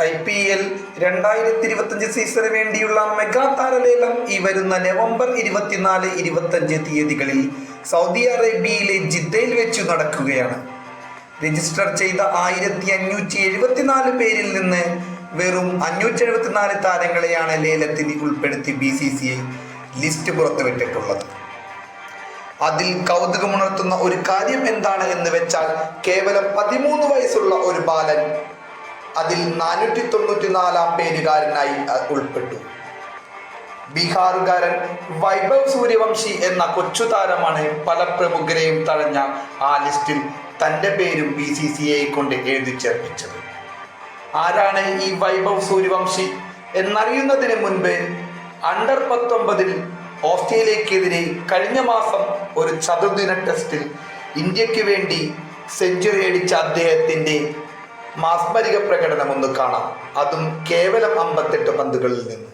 I P L രണ്ടായിരത്തി ഇരുപത്തഞ്ച് സീസണിന് വേണ്ടിയുള്ള മെഗാ താരലേലം ഈ വരുന്ന നവംബർ ഇരുപത്തിനാല് ഇരുപത്തഞ്ച് തീയതികളിൽ സൗദി അറേബ്യയിലെ ജിദ്ദയിൽ വെച്ച് നടക്കുകയാണ്. രജിസ്റ്റർ ചെയ്ത ആയിരത്തി അഞ്ഞൂറ്റി എഴുപത്തിനാല് പേരിൽ നിന്ന് വെറും അഞ്ഞൂറ്റി എഴുപത്തിനാല് താരങ്ങളെയാണ് ലേലത്തിൽ ഉൾപ്പെടുത്തി B C C I list പുറത്തുവിട്ടിട്ടുള്ളത്. അതിൽ കൗതുകമുണർത്തുന്ന ഒരു കാര്യം എന്താണ് എന്ന് വെച്ചാൽ കേവലം പതിമൂന്ന് വയസ്സുള്ള ഒരു ബാലൻ അതിൽ നാനൂറ്റി തൊണ്ണൂറ്റി നാലാം പേരുകാരനായി ഉൾപ്പെട്ടു. ബീഹാറുകാരൻ വൈഭവ് സൂര്യവംശി എന്ന കൊച്ചു താരമാണ് പല പ്രമുഖരെയും തഴഞ്ഞ ആ ലിസ്റ്റിൽ തന്റെ പേരും ബി സി സി ഐ കൊണ്ട് എഴുതി ചേർപ്പിച്ചത്. ആരാണ് ഈ വൈഭവ് സൂര്യവംശി? എന്നറിയുന്നതിന് മുൻപ് അണ്ടർ പത്തൊമ്പതിൽ ഓസ്ട്രേലിയക്കെതിരെ കഴിഞ്ഞ മാസം ഒരു ചതുർദിന ടെസ്റ്റിൽ ഇന്ത്യയ്ക്ക് വേണ്ടി സെഞ്ചുറി അടിച്ച അദ്ദേഹത്തിന്റെ മാസ്മരിക പ്രകടനം ഒന്ന് കാണാം. അതും കേവലം അമ്പത്തെട്ട് പന്തുകളിൽ നിന്ന്.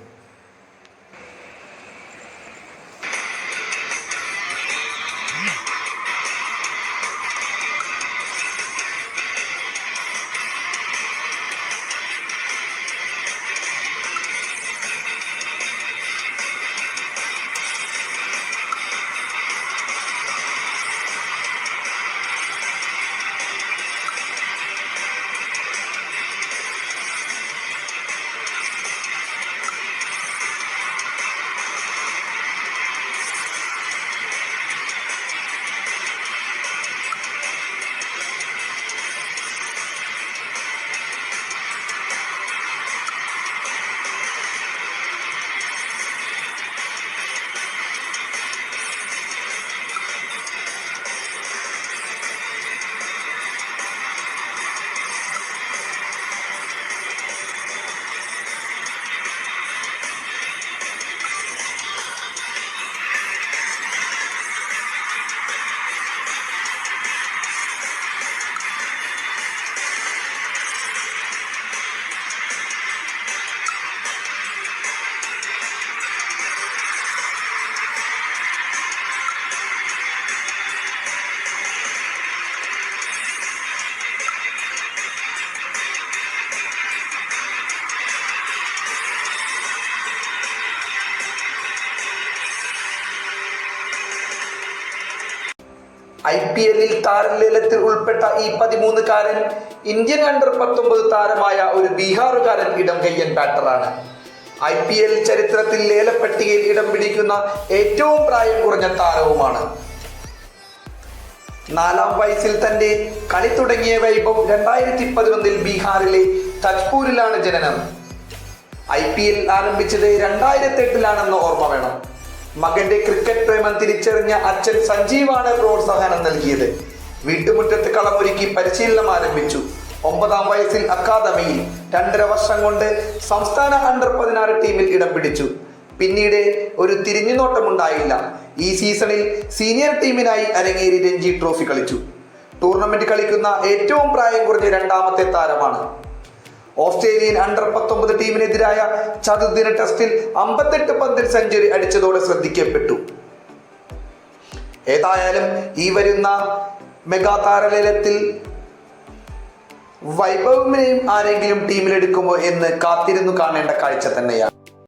ഐ പി എല്ലിൽ താരലേലത്തിൽ ഉൾപ്പെട്ട ഈ പതിമൂന്നുകാരൻ ഇന്ത്യൻ അണ്ടർ പത്തൊമ്പത് താരമായ ഒരു ബീഹാറുകാരൻ ഇടം കയ്യൻ ബാറ്ററാണ് ഐ പി എൽ ചരിത്രത്തിൽ ലേലപ്പട്ടികയിൽ ഇടം പിടിക്കുന്ന ഏറ്റവും പ്രായം കുറഞ്ഞ താരവുമാണ്. നാലാം വയസ്സിൽ തന്റെ കളി തുടങ്ങിയ വൈഭവം രണ്ടായിരത്തി പതിനൊന്നിൽ ബീഹാറിലെ തജ്പൂരിലാണ് ജനനം. ഐ പി എൽ ആരംഭിച്ചത് രണ്ടായിരത്തി എട്ടിലാണെന്ന് ഓർമ്മ വേണം. മകന്റെ ക്രിക്കറ്റ് പ്രേമം തിരിച്ചറിഞ്ഞ അച്ഛൻ സഞ്ജീവാണ് പ്രോത്സാഹനം നൽകിയത്. വീട്ടുമുറ്റത്ത് കളമൊരുക്കി പരിശീലനം ആരംഭിച്ചു. ഒമ്പതാം വയസ്സിൽ അക്കാദമിയിൽ രണ്ടര വർഷം കൊണ്ട് സംസ്ഥാന അണ്ടർ പതിനാറ് ടീമിൽ ഇടം പിടിച്ചു. പിന്നീട് ഒരു തിരിഞ്ഞുനോട്ടമുണ്ടായില്ല. ഈ സീസണിൽ സീനിയർ ടീമിനായി അരങ്ങേറി രഞ്ജി ട്രോഫി കളിച്ചു. ടൂർണമെന്റ് കളിക്കുന്ന ഏറ്റവും പ്രായം കുറഞ്ഞ രണ്ടാമത്തെ താരമാണ്. ഓസ്ട്രേലിയൻ അണ്ടർ പത്തൊമ്പത് ടീമിനെതിരായ ചതുർദിന ടെസ്റ്റിൽ അമ്പത്തെട്ട് പന്തിൽ സെഞ്ചുറി അടിച്ചതോടെ ശ്രദ്ധിക്കപ്പെട്ടു. ഏതായാലും ഈ വരുന്ന മെഗാ താരലേലത്തിൽ വൈഭവിനെയും ആരെങ്കിലും ടീമിലെടുക്കുമോ എന്ന് കാത്തിരുന്നു കാണേണ്ട കാഴ്ച തന്നെയാണ്.